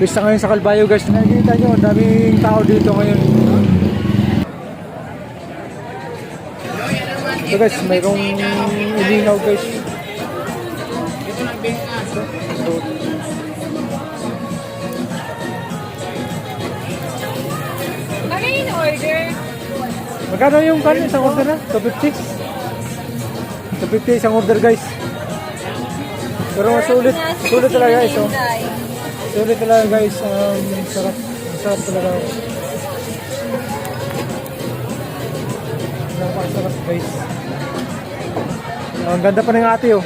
Pista ngayon sa Calbayo guys. Nakikita nyo, daming tao dito ngayon. Ito guys, mayroong ilinaw guys. So, Ano yung order? magkano yung kan isang order na? 250? 250 isang order guys. Pero sulit, sulit talaga guys. Oh. Sulit talaga guys. Um, sarap. Sarap talaga. Napakasarap guys. Ang ganda pa ng ate oh.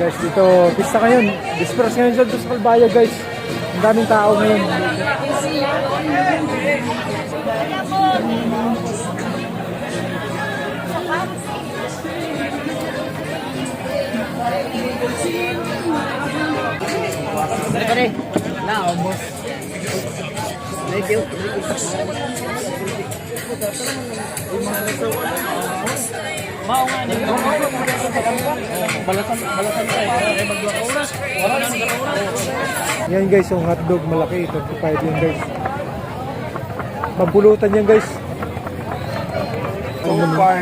Guys, dito, pista ngayon. Dispersed ngayon dyan sa Calbaya guys. Ang daming tao ngayon. Pare, na, ubos. Thank you. Mao nga ni. Balasan, balasan tayo. Ay oras. Wala nang oras. Yan guys, yung hotdog malaki. 25 yan guys. Mabulutan yan guys. So far,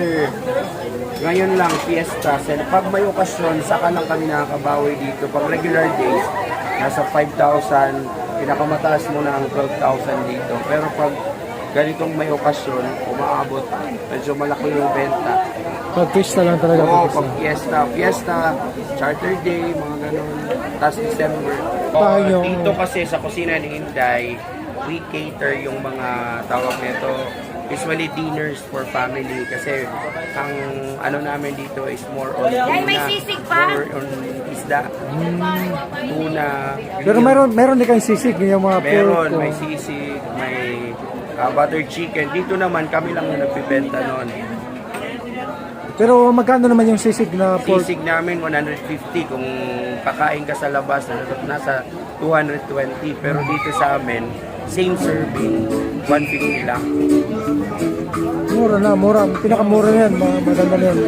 ngayon lang, fiesta. Sel- Pag may okasyon, saka lang kami nakakabawi dito. Pag regular days, nasa 5,000. Pinakamataas mo na ang 12,000 dito. Pero pag ganitong may okasyon, umaabot. Medyo malaki yung benta. Pag pista lang talaga. Oo, pag pag fiesta, fiesta, charter day, mga ganun. Tapos December. Tayo nyo. dito kasi sa kusina ni Inday, we cater yung mga tawag nito usually dinners for family kasi ang ano namin dito is more on Ay, may tuna, sisig pa? more on isda, tuna. Pero meron, meron din kayong sisig. Yung mga Meron, pork. may oh. sisig, may uh, butter chicken. Dito naman kami lang na nagbibenta noon. Pero magkano naman yung sisig na pork? Sisig namin 150 kung kakain ka sa labas na nasa 220 pero dito sa amin same serving 150 lang. Mura na, mura. Pinakamura na yan. Maganda na yan.